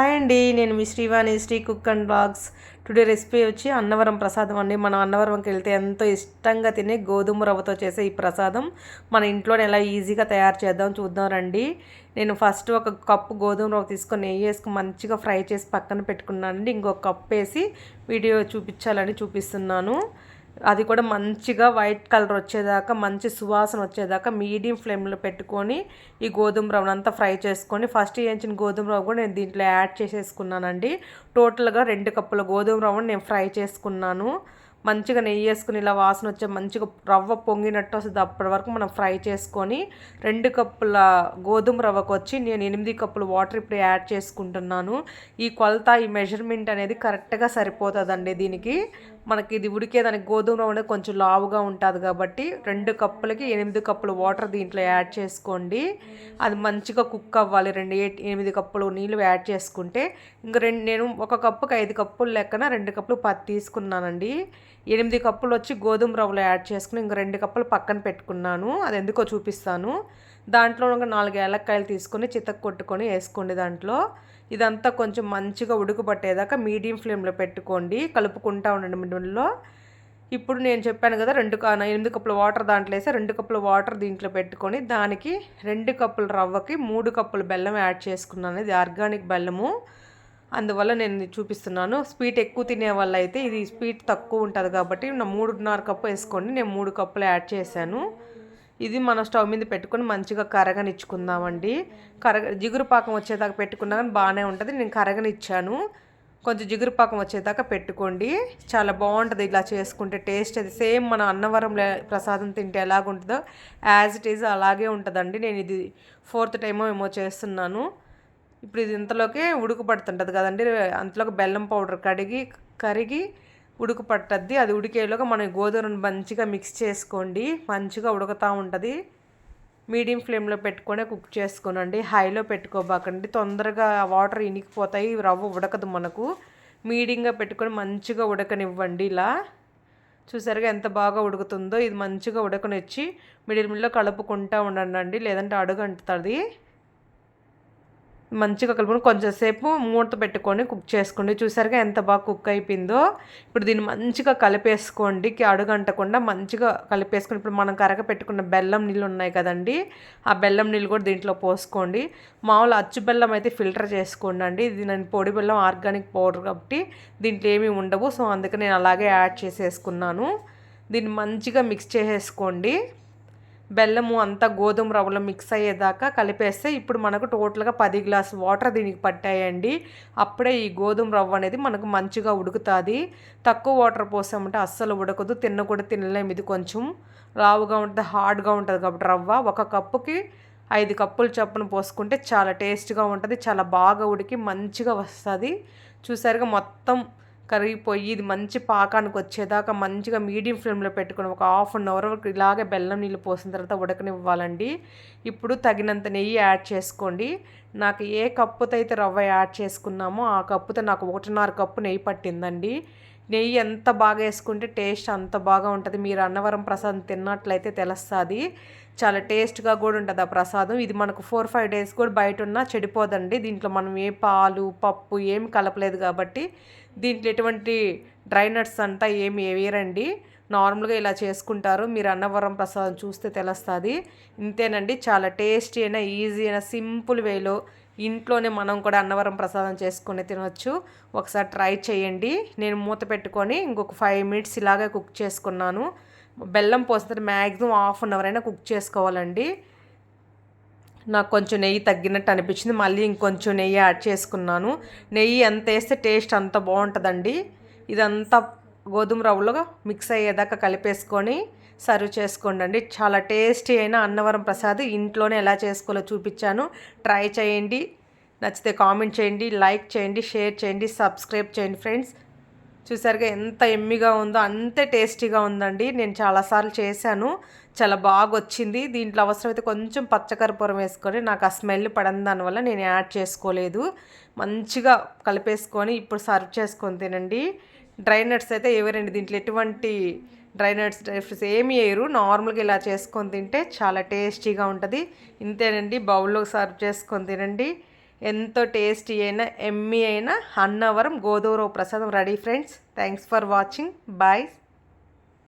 Hi అండి నేను మీ Srivani Sri cook and blogs today recipe వచ్చి అన్నవరం ప్రసాదం అండి. మనం అన్నవరంకి వెళ్తే ఎంతో ఇష్టంగా తినే గోధుమ రవ్వతో చేసే ఈ ప్రసాదం. మన ఇంట్లోనే ఎలా ఈజీగా తయారు చేద్దాం చూద్దాం రండి. నేను ఫస్ట్ ఒక కప్పు గోధుమ రవ్వ తీసుకొని నెయ్యి వేసుకొని మంచిగా ఫ్రై చేసి పక్కన పెట్టుకున్నానండి. ఇంకొక కప్పు వేసి వీడియో చూపించాలని చూపిస్తున్నాను. అది కూడా మంచిగా వైట్ కలర్ వచ్చేదాకా మంచి సువాసన వచ్చేదాకా మీడియం ఫ్లేమ్లో పెట్టుకొని ఈ గోధుమ రవ్వను అంతా ఫ్రై చేసుకొని ఫస్ట్ వేయించిన గోధుమ రవ్వ కూడా నేను దీంట్లో యాడ్ చేసేసుకున్నానండి. టోటల్గా రెండు కప్పుల గోధుమ రవ్వను నేను ఫ్రై చేసుకున్నాను. మంచిగా నెయ్యి వేసుకుని ఇలా వాసన వచ్చే మంచిగా రవ్వ పొంగినట్టు వస్తుంది. అప్పటి వరకు మనం ఫ్రై చేసుకొని రెండు కప్పుల గోధుమ రవ్వకు వచ్చి నేను ఎనిమిది కప్పులు వాటర్ ఇప్పుడు యాడ్ చేసుకుంటున్నాను. ఈ కొలత ఈ మెజర్మెంట్ అనేది కరెక్ట్గా సరిపోతుందండి దీనికి. మనకి ఇది ఉడికేదానికి గోధుమ రవ్వ అనేది కొంచెం లావుగా ఉంటుంది కాబట్టి రెండు కప్పులకి ఎనిమిది కప్పులు వాటర్ దీంట్లో యాడ్ చేసుకోండి. అది మంచిగా కుక్ అవ్వాలి. రెండు ఎనిమిది కప్పులు నీళ్ళు యాడ్ చేసుకుంటే. ఇంకా రెండు నేను ఒక కప్పుకి ఐదు కప్పులు లెక్కన రెండు కప్పులు పత్తి తీసుకున్నానండి. ఎనిమిది కప్పులు వచ్చి గోధుమ రవ్వలో యాడ్ చేసుకుని ఇంక రెండు కప్పులు పక్కన పెట్టుకున్నాను. అది ఎందుకో చూపిస్తాను. దాంట్లో ఒక నాలుగు ఏలక్కాయలు తీసుకొని చితక కొట్టుకొని వేసుకోండి దాంట్లో. ఇదంతా కొంచెం మంచిగా ఉడుకుపట్టేదాకా మీడియం ఫ్లేమ్లో పెట్టుకోండి. కలుపుకుంటా ఉండండి మిడిల్లో. ఇప్పుడు నేను చెప్పాను కదా రెండు ఎనిమిది కప్పుల వాటర్ దాంట్లో వేసి రెండు కప్పుల వాటర్ దీంట్లో పెట్టుకొని దానికి రెండు కప్పుల రవ్వకి మూడు కప్పుల బెల్లం యాడ్ చేసుకున్నాను. ఇది ఆర్గానిక్ బెల్లము. అందువల్ల నేను చూపిస్తున్నాను. స్వీట్ ఎక్కువ తినే వల్ల అయితే ఇది స్వీట్ తక్కువ ఉంటుంది కాబట్టి నా మూడున్నర కప్పు వేసుకోండి. నేను మూడు కప్పులు యాడ్ చేశాను. ఇది మన స్టవ్ మీద పెట్టుకొని మంచిగా కరగనిచ్చుకుందామండి. కరగ జిగురు పాకం వచ్చేదాకా పెట్టుకున్నా కానీ బాగానే ఉంటుంది. నేను కరగనిచ్చాను. కొంచెం జిగురు పాకం వచ్చేదాకా పెట్టుకోండి. చాలా బాగుంటుంది ఇలా చేసుకుంటే. టేస్ట్ అది సేమ్ మన అన్నవరం ప్రసాదం తింటే ఎలాగుంటుందో. యాజ్ ఇట్ ఈజ్ అలాగే ఉంటుందండి. నేను ఇది ఫోర్త్ టైమో ఏమో చేస్తున్నాను. ఇప్పుడు ఇది ఇంతలోకే ఉడుకుపడుతుంటుంది కదండి. అంతలోకి బెల్లం పౌడర్ కడిగి కరిగి ఉడుకు పట్టద్ది. అది ఉడికేలోగా మనం గోధుమను మంచిగా మిక్స్ చేసుకోండి. మంచిగా ఉడుకుతూ ఉంటుంది. మీడియం ఫ్లేమ్లో పెట్టుకొని కుక్ చేసుకోనండి. హైలో పెట్టుకోబాకండి. తొందరగా వాటర్ ఇనికిపోతాయి. రవ్వ ఉడకదు మనకు. మీడియంగా పెట్టుకొని మంచిగా ఉడకనివ్వండి ఇలా. చూసారుగా ఎంత బాగా ఉడుకుతుందో. ఇది మంచిగా ఉడకనిచ్చి మిడిల్ మిడిల్లో కలుపుకుంటూ ఉండండి. లేదంటే అడుగు అంటుతుంది మంచిగా కలుపుకొని కొంచెంసేపు మూత పెట్టుకొని కుక్ చేసుకోండి. చూసారుగా ఎంత బాగా కుక్ అయిపోయిందో. ఇప్పుడు దీన్ని మంచిగా కలిపేసుకోండి. అడుగంటకుండా మంచిగా కలిపేసుకొని ఇప్పుడు మనం కరగ పెట్టుకున్న బెల్లం నీళ్ళు ఉన్నాయి కదండి. ఆ బెల్లం నీళ్ళు కూడా దీంట్లో పోసుకోండి. మామూలు అచ్చు బెల్లం అయితే ఫిల్టర్ చేసుకోండి అండి. ఇది నేను పొడి బెల్లం ఆర్గానిక్ పౌడర్ కాబట్టి దీంట్లో ఏమీ ఉండవు. సో అందుకే నేను అలాగే యాడ్ చేసేసుకున్నాను. దీన్ని మంచిగా మిక్స్ చేసేసుకోండి. బెల్లము అంతా గోధుమ రవ్వలో మిక్స్ అయ్యేదాకా కలిపేస్తే ఇప్పుడు మనకు టోటల్గా పది గ్లాసు వాటర్ దీనికి పట్టాయండి. అప్పుడే ఈ గోధుమ రవ్వ అనేది మనకు మంచిగా ఉడుకుతుంది. తక్కువ వాటర్ పోసామంటే అస్సలు ఉడకదు. తిన్న కూడా తినలేము ఇది కొంచెం రావుగా ఉంటుంది హార్డ్గా ఉంటుంది కాబట్టి రవ్వ. ఒక కప్పుకి ఐదు కప్పులు చొప్పున పోసుకుంటే చాలా టేస్ట్గా ఉంటుంది చాలా బాగా ఉడికి మంచిగా వస్తుంది. చూసారుగా మొత్తం కరిగిపోయి ఇది మంచి పాకానికి వచ్చేదాకా మంచిగా మీడియం ఫ్లేమ్లో పెట్టుకుని ఒక హాఫ్ అన్ అవర్ వరకు ఇలాగే బెల్లం నీళ్ళు పోసిన తర్వాత ఉడకనివ్వాలండి. ఇప్పుడు తగినంత నెయ్యి యాడ్ చేసుకోండి. నాకు ఏ కప్పుతో అయితే రవ్వ యాడ్ చేసుకున్నామో ఆ కప్పుతో నాకు ఒకటిన్నర కప్పు నెయ్యి పట్టిందండి. నెయ్యి ఎంత బాగా వేసుకుంటే టేస్ట్ అంత బాగా ఉంటుంది. మీరు అన్నవరం ప్రసాదం తిన్నట్లయితే తెలుస్తుంది. చాలా టేస్ట్గా కూడా ఉంటుంది ఆ ప్రసాదం. ఇది మనకు ఫోర్ ఫైవ్ డేస్ కూడా బయట ఉన్నా చెడిపోదండి. దీంట్లో మనం ఏ పాలు పప్పు ఏమి కలపలేదు కాబట్టి దీంట్లో ఎటువంటి డ్రై నట్స్ అంతా ఏమి వేయరండి. నార్మల్గా ఇలా చేసుకుంటారు. మీరు అన్నవరం ప్రసాదం చూస్తే తెలుస్తుంది. ఇంతేనండి. చాలా టేస్టీ అయినా ఈజీ అయినా సింపుల్ వేలో ఇంట్లోనే మనం కూడా అన్నవరం ప్రసాదం చేసుకుని తినవచ్చు ఒకసారి ట్రై చేయండి. నేను మూత పెట్టుకొని ఇంకొక ఫైవ్ మినిట్స్ ఇలాగే కుక్ చేసుకున్నాను. బెల్లం పోస్తే మ్యాక్సిమం హాఫ్ అన్ అవర్ అయినా కుక్ చేసుకోవాలండి. నాకు కొంచెం నెయ్యి తగ్గినట్టు అనిపించింది. మళ్ళీ ఇంకొంచెం నెయ్యి యాడ్ చేసుకున్నాను. నెయ్యి ఎంత వేస్తే టేస్ట్ అంత బాగుంటుందండి. ఇదంతా గోధుమ రవ్వలో మిక్స్ అయ్యేదాకా కలిపేసుకొని సర్వ్ చేసుకోండి అండి చాలా టేస్టీ అయిన అన్నవరం ప్రసాద్ ఇంట్లోనే ఎలా చేసుకోవాలో చూపించాను. ట్రై చేయండి. నచ్చితే కామెంట్ చేయండి లైక్ చేయండి షేర్ చేయండి సబ్స్క్రైబ్ చేయండి ఫ్రెండ్స్. చూసారుగా ఎంత ఎమ్మిగా ఉందో అంతే టేస్టీగా ఉందండి. నేను చాలాసార్లు చేశాను. చాలా బాగా వచ్చింది దీంట్లో అవసరమైతే కొంచెం పచ్చకర్పూరం వేసుకొని నాకు ఆ స్మెల్ పడని దానివల్ల నేను యాడ్ చేసుకోలేదు. మంచిగా కలిపేసుకొని ఇప్పుడు సర్వ్ చేసుకొని తినండి. డ్రై నట్స్ అయితే ఎవరండి దీంట్లో ఎటువంటి డ్రై నట్స్ డ్రై ఫ్రూట్స్ ఏమి వేయరు. నార్మల్గా ఇలా చేసుకొని తింటే చాలా టేస్టీగా ఉంటుంది. ఇంతేనండి. బౌల్లో సర్వ్ చేసుకొని తినండి. ఎంతో టేస్టీ అయిన ఎమ్మీ అయిన అన్నవరం గోధుమ prasadam ready friends. Thanks for watching bye